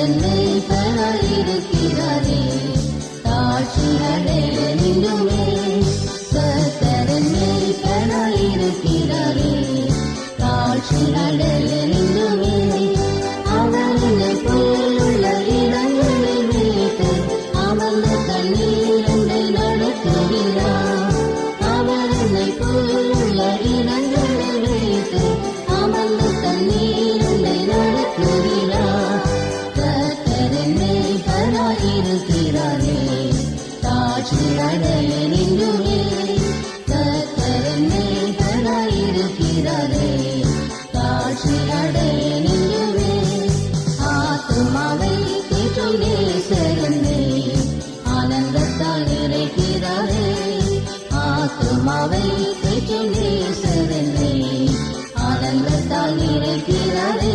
கத்தரனை இருக்கிறாரே தாட்சியடைய நின்றுமே. கத்தரனை இருக்கிறாரே தாட்சியடைய இருக்கிறாரே தாட்சியானே நின்றுமே கத்தரனே தராயிருக்கிறாரே தாட்சியானே நின்றுமே ஆத்மாவை தேற்றுமே சரணே ஆனந்தத்தால் நிறைக்கிறாரே ஆத்மாவை தேற்றுமே சரணே ஆனந்தத்தால் நிறைக்கிறாரே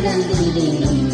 Thank you.